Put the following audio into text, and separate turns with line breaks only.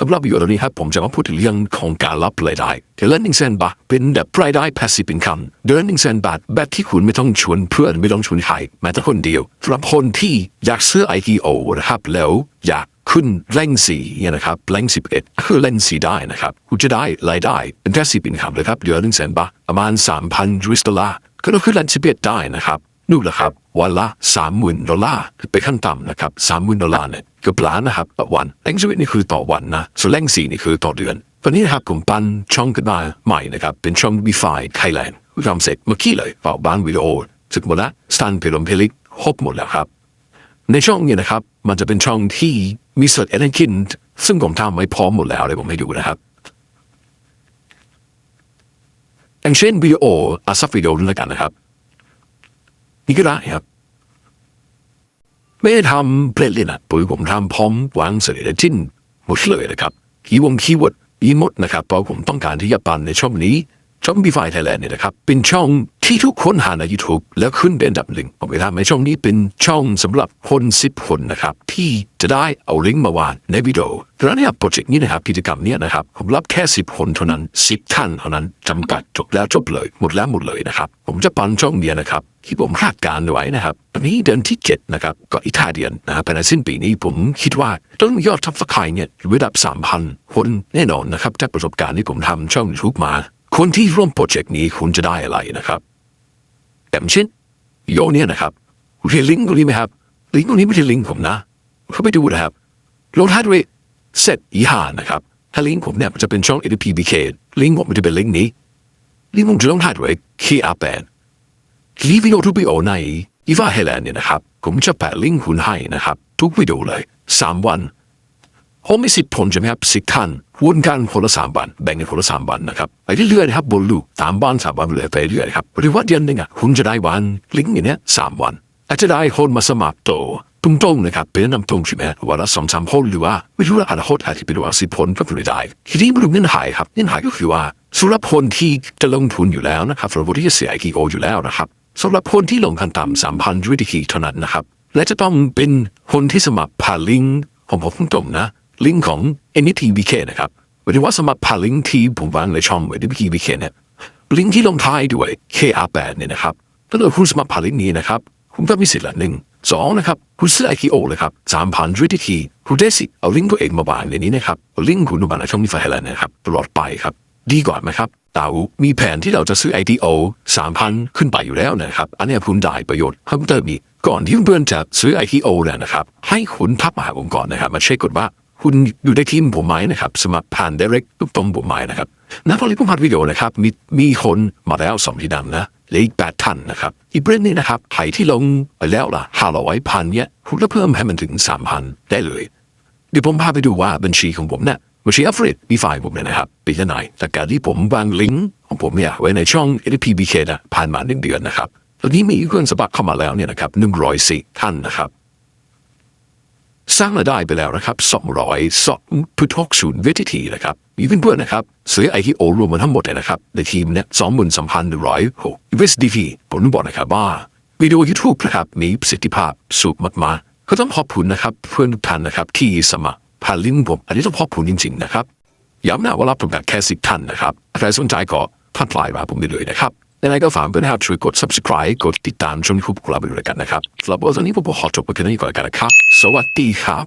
สำหรับวิดีโอนี้ครับผมจะมาพูดถึงเรื่องของการรับรายได้เดือนละหนึ่งแสนบาทเป็นแบบรายได้ passive income เดือนหนึ่งแสนบาทแบบที่คุณไม่ต้องชวนเพื่อนไม่ต้องชวนใครแม้แต่คนเดียวสำหรับคนที่อยากซื้อ IPO นะครับแล้วอยากขึ้นแรงสีเนี่ยนะครับแรงสิบเอ็ดคือแรงสีได้นะครับคุณจะได้รายได้เป็น passive income เลยครับเดือนหนึ่งแสนบาทประมาณสามพันยูเอสดอลลาร์ก็ต้องขึ้นแรงสิบเอ็ดได้นะครับ นู่นแหละครับวันละสามหมื่นดอลลาร์เป็นขั้นต่ำนะครับสามหมื่นดอลลาร์เนี่ยกือบล้านนะครับต่อวันแรงชีวิตนี่คือต่อวันนะส่วนแรงสี่นี่คือต่อเดือนตอนนี้นะครับผมปั้นช่องขึ้นมาใหม่นะครับเป็นช่อง b ีไฟไทยแลนด์ทำเสร็จเมื่อกี้เลยเป่าบ้านวิดีโอสึกหมดล้วสตันเพลมเพลิกครบหมดแล้วครับ ในช่องนี่ยนะครับ มันจะเป็นช่องที่มีสดเอเดนคินซึ่งผมทำไว้พร้อมหมดแล้วเลยผมให้ดูนะครับอย่างเช่นวิดีโออาซับวิดีโอนึงแล้วกันนะครับ นี่ก็ได้ครับ ไม่ได้ทำเพลย์เลยนะปุ๋ยผมทำพร้อมวางเสร็จในทิ้นหมดเลยนะครับคีย์วงคีย์เวิร์ดอีหมดนะครับเพราะผมต้องการที่จะปั่นในช่วงนี้ ช่องบีไฟไทยแลนด์เนี่ยนะครับเป็นช่องที่ทุกคนหาใน YouTube แล้วขึ้นเป็นอันดับหนึ่งผมไปทำในช่องนี้เป็นช่องสำหรับคนสิบคนนะครับที่จะได้เอาลิงก์มาวางในวิดีโอดังนั้นเนี่ยโปรเจกต์นี้นะครับกิจกรรมเนี้นะครับผมรับแค่สิบคนเท่านั้นสิบท่านเท่านั้นจำกัดจบแล้วจบเลย หมดแล้วหมดเลยนะครับผมจะปั่นช่องเนี้ยนะครับที่ผมคาดการไว้นะครับตอนนี้เดือนที่เจ็ดนะครับก็อีกท่าเดือนนะครับภายในสิ้นปีนี้ผมคิดว่าต้องยอดทับสกายเนี่ยระดับสามพันคนแน่นอนนะครับจากประสบการณ์ที่ผมทำช่องยูทูบมา คนที่ร่วมโปรเจกต์นี้คุณจะได้อะไรนะครับอย่เช่นโยเนี่ยนะครับเรียนลิงก์ตรงนี้ไหมครับลิงก์ตรงนี้ไม่ใช่ลิงก์ผมนะเข้าไปดูนะครับลงท้ายด้วยเซตอีหานะครับถ้าลิงก์ผมเนี่ยมันจะเป็นช่อง ADPBK ลิงก์ผมมันจะเป็นลิงก์นี้ลิงก์ผมจะลงท้ายด้วย KR8 รีวิดีโอทุกวิดีโอในอีวาเฮแลนเนี่ยนะครับผมจะแปะลิงก์คุณให้นะครับ ทุกวิดีโอเลยสามวัน ผมมีสิบคนใช่ไหมครับสิบท่านวนกันคนละสามวันแบ่งกันคนละสามวันนะครับไปเรื่อยๆนะครับบนลูกตามบ้านสามวันเลยไปเรื่อยๆครับหรือว่าเดือนหนึ่งอะคุณจะได้วันลิงก์อย่างเนี้ยสามวันอาจจะได้คนมาสมัครโตตรงๆนะครับเป็นนำตรงใช่ไหมวันละสองสามคนหรือว่าไม่รู้ว่าอนาคตอาจจะเป็นว่าสิบคนก็ไม่ได้ทีนี้มาดูเงื่อนไขครับเงื่อนไขก็คือว่าสำหรับคนที่จะลงทุนอยู่แล้วนะครับสำหรับคนที่จะเสีย IPO อยู่แล้วนะครับสำหรับคนที่ลงขั้นต่ำสามพันยูดีเท่านั้นนะครับและจะต้องเป็นคนที่สมัครผ่านลิงก์ของผมตรงนะ ลิงก์ของ NTBK นะครับหมายถึงว่าสมัครผ่านลิงก์ที่ผมวางในช่อง NTBK เนี่ยลิงก์ที่ลงท้ายด้วย KR8 เนี่ยนะครับถ้าเกิดคุณสมัครผ่านลิงก์นี้นะครับคุณก็มีสิทธิ์ละหนึ่งสองนะครับคุณซื้อ IPO เลยครับสามพันยูดีคุณได้สิทธิ์เอาลิงก์ตัวเองมาวางในนี้นะครับลิงก์คุณมาในช่องนี้ไฟแล้วนะครับตลอดไปครับ ดีกว่าไหมครับเตามีแผนที่เราจะซื้อ IDO สามพันขึ้นไปอยู่แล้วนะครับอันนี้คุณได้ประโยชน์เพิ่มเติมอีกก่อนที่เพื่อนจะซื้อ IDO เนี่ยนะครับให้คุณทักมาหาผมก่อนนะครับมาเช็คก่อนว่า คุณอยู่ในทีมผมไหมนะครับ สมัครผ่าน direct ทุกตรงผมไหมนะครับณตอนนี้ผมพัดวิดีโอนะครับ มีมีคนมาแล้วสองที่ดังนะเหลืออีกแปดท่านนะครับ อีกเบรนนี้นะครับใครที่ลงไปแล้วล่ะห้าร้อยพันเนี่ยคุณก็เพิ่มให้มันถึงสามพันได้เลยเดี๋ยวผมพาไปดูว่าบัญชีของผมเนี่ยบัญชีอัฟริดมีไฟล์ผมเนี่ยนะครับเป็นยังไงจากการที่ผมวางลิงก์ของผมเนี่ยไว้ในช่อง ADPBK นะผ่านมาหนึ่งเดือนนะครับตอนนี้มีเพื่อนสมัครเข้ามาแล้วเนี่ยนะครับหนึ่งร้อยสี่ท่านนะครับ สร้างรายได้ไปแล้วนะครับสองร้อยสองพุทกศูนย์วิธีนะครับมีเพื่อนๆนะครับซื้อไอที่โอรวมมันทั้งหมดเลยนะครับ ในทีมเนี่ยสองหมื่นสามพันหนึ่งร้อยหก USDT ผมต้องบอกนะครับว่าวิดีโอ YouTube นะครับมีประสิทธิภาพสูงมากๆก็ต้องขอบคุณนะครับเพื่อนทุกท่านนะครับที่สมัครผ่านลิงก์ผมอันนี้ต้องขอบคุณจริงๆนะครับย้ำนะว่ารับจำกัดแค่สิบท่านนะครับใครสนใจก็ทักไลน์มาผมได้เลยนะครับ ยังไงก็ฝากเพื่อนนะครับช่วยกด subscribe กดติดตามช่องยูทูบของเราไปด้วยกันนะครับสำหรับวันนี้ผมขอจบไปแค่นี้ก่อนกันนะครับ สวัสดีครับ